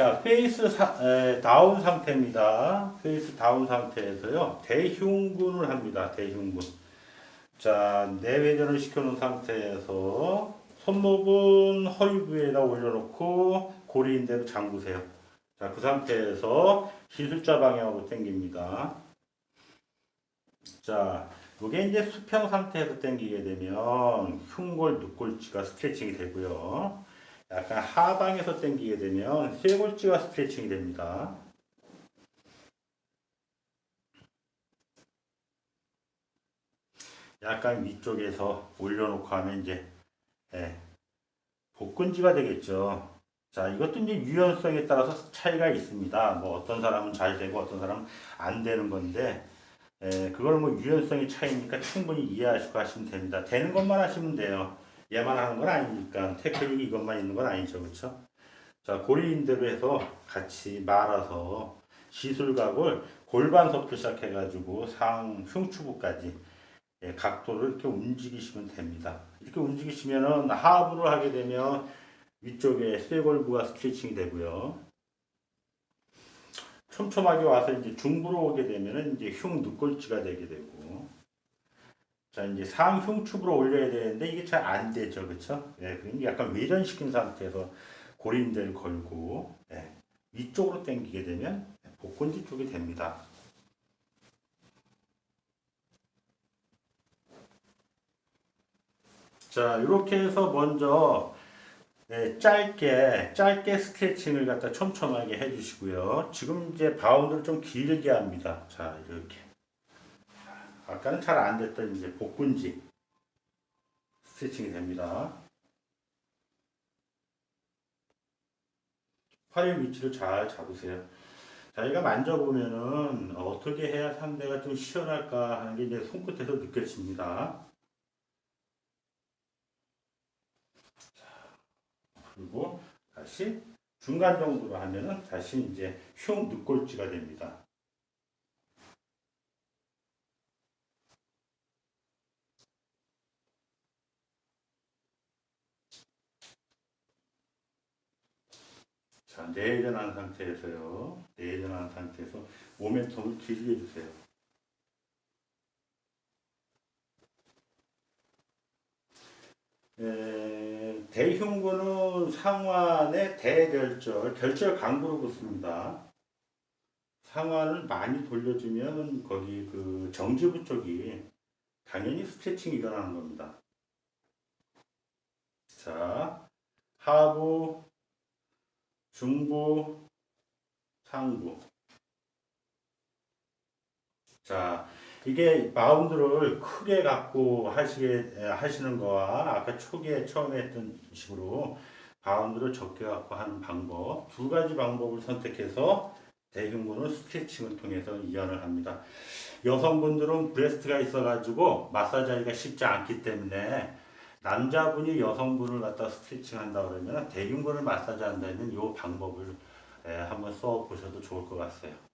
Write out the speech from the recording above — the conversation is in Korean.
자, 페이스 사- 에, 다운 상태입니다. 페이스 다운 상태에서요. 대흉근을 합니다. 대흉근. 자, 내회전을 시켜놓은 상태에서 손목은 허리 부위에다 올려놓고 고리인대로 잠그세요. 자, 그 상태에서 기술자 방향으로 당깁니다. 자, 이게 이제 수평 상태에서 당기게 되면 흉골, 늑골지가 스트레칭이 되고요. 약간 하방에서 당기게 되면 쇄골지가 스트레칭이 됩니다. 약간 위쪽에서 올려놓고 하면 이제 예, 복근지가 되겠죠. 자, 이것도 이제 유연성에 따라서 차이가 있습니다. 뭐 어떤 사람은 잘 되고 어떤 사람은 안 되는 건데 예, 그걸 뭐 유연성의 차이니까 충분히 이해하시고 하시면 됩니다. 되는 것만 하시면 돼요. 얘만 하는 건 아니니까 테크닉이 이것만 있는 건 아니죠, 그렇죠? 자, 고리인대로 해서 같이 말아서 시술각을 골반서부터 시작해 가지고 상 흉추부까지 예, 각도를 이렇게 움직이시면 됩니다. 이렇게 움직이시면은 하부를 하게 되면 위쪽에 쇄골부가 스트레칭이 되고요. 촘촘하게 와서 이제 중부로 오게 되면은 이제 흉 늑골지가 되게 되고 자 이제 상흉축으로 올려야 되는데 이게 잘 안 되죠 그쵸 예 그러니 약간 외전시킨 상태에서 고리인대를 걸고 예, 위쪽으로 당기게 되면 복근지 쪽이 됩니다 자 이렇게 해서 먼저 네, 짧게 짧게 스트레칭을 갖다 촘촘하게 해주시고요. 지금 이제 바운드를 좀 길게 합니다. 자 이렇게 아까는 잘 안 됐던 이제 복근지 스트레칭이 됩니다. 팔의 위치를 잘 잡으세요. 자기가 만져보면은 어떻게 해야 상대가 좀 시원할까 하는 게 이제 손끝에서 느껴집니다. 그리고 다시 중간 정도로 하면은 다시 이제 흉 늑골지가 됩니다. 자, 내전한 상태에서요. 내전한 상태에서 모멘텀을 길게 주세요. 에, 대흉근은 상완의 대결절, 결절 강도로 붙습니다. 상완을 많이 돌려주면 거기 그 정지부 쪽이 당연히 스트레칭이 일어나는 겁니다. 자, 하부, 중부, 상부. 자, 이게 마운드를 크게 갖고 하시게 에, 하시는 거와 아까 초기에 처음에 했던 식으로 바운드를 적게 갖고 하는 방법 두 가지 방법을 선택해서 대흉근을 스트레칭을 통해서 이완을 합니다. 여성분들은 브레스트가 있어가지고 마사지하기가 쉽지 않기 때문에 남자분이 여성분을 갖다 스트레칭 한다 그러면 대흉근을 마사지 한다는 이 방법을 에, 한번 써 보셔도 좋을 것 같아요.